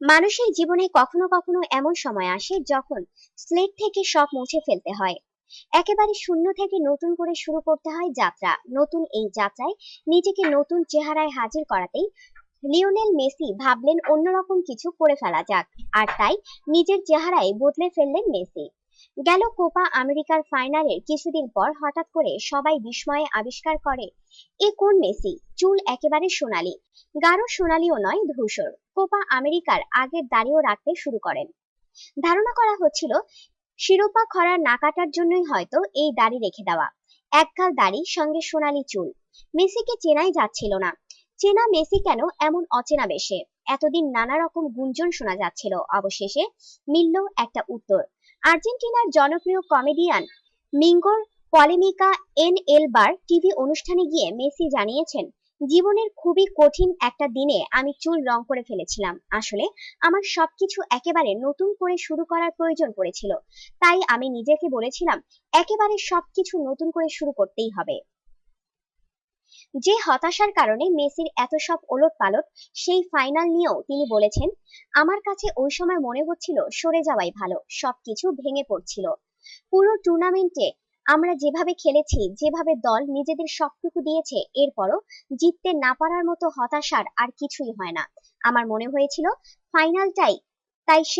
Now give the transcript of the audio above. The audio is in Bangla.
মানুষের জীবনে কখনো কখনো এমন সময় আসে যখন স্লেট থেকে সব মুছে ফেলতে হয়। একেবারে শূন্য থেকে নতুন করে শুরু করতে হয় যাত্রা। নতুন এই যাত্রায় নিজেকে নতুন চেহারায় হাজির করাতেই লিওনেল মেসি ভাবলেন অন্যরকম কিছু করে ফেলা যাক, আর তাই নিজের চেহারায় বদলে ফেললেন মেসি। গেল কোপা আমেরিকার ফাইনালের কিছুদিন পর হঠাৎ করে সবাই বিস্ময়ে আবিষ্কার করে, এ কোন মেসি? চুল একেবারে সোনালি। গাঢ় সোনালিও নয়, ধূসর। কোপা আমেরিকার আগের দাড়িও রাখতে শুরু করেন। ধারণা করা হচ্ছিল, শিরোপা খরার না কাটার জন্যই হয়তো এই দাড়ি রেখে দেওয়া। একগাল দাড়ি, সঙ্গে সোনালি চুল। মেসিকে চেনাই যাচ্ছিল না। চেনা মেসি কেন এমন অচেনা বেশে? এতদিন নানা রকম গুঞ্জন শোনা যাচ্ছিল। অবশেষে মিলল একটা উত্তর আর্জেন্টিনার জনপ্রিয় comedian মিঙ্গোর Polémica en el Bar TV অনুষ্ঠানে গিয়ে মেসি জানিয়েছেন, জীবনের খুবই কঠিন একটা দিনে আমি চুল রং করে ফেলেছিলাম। আসলে আমার সবকিছু একেবারে নতুন করে শুরু করার প্রয়োজন পড়েছিল। তাই আমি নিজেকে বলেছিলাম, একেবারে সবকিছু নতুন করে শুরু করতেই হবে। যে হতাশার কারণে মেসির এত সব ওলট পালট সেই ফাইনাল নিয়েও তিনি বলেছেন, আমার কাছে ওই সময় মনে হচ্ছিল সরে যাওয়াই ভালো, সবকিছু ভেঙে পড়ছিল। পুরো টুর্নামেন্টে আমরা যেভাবে খেলেছি, যেভাবে দল নিজেদের সবটুকু দিয়েছে, এরপরও জিততে না পারার মতো হতাশার আর কিছুই হয় না। আমার মনে হয়েছিল ফাইনালটাই তাই সে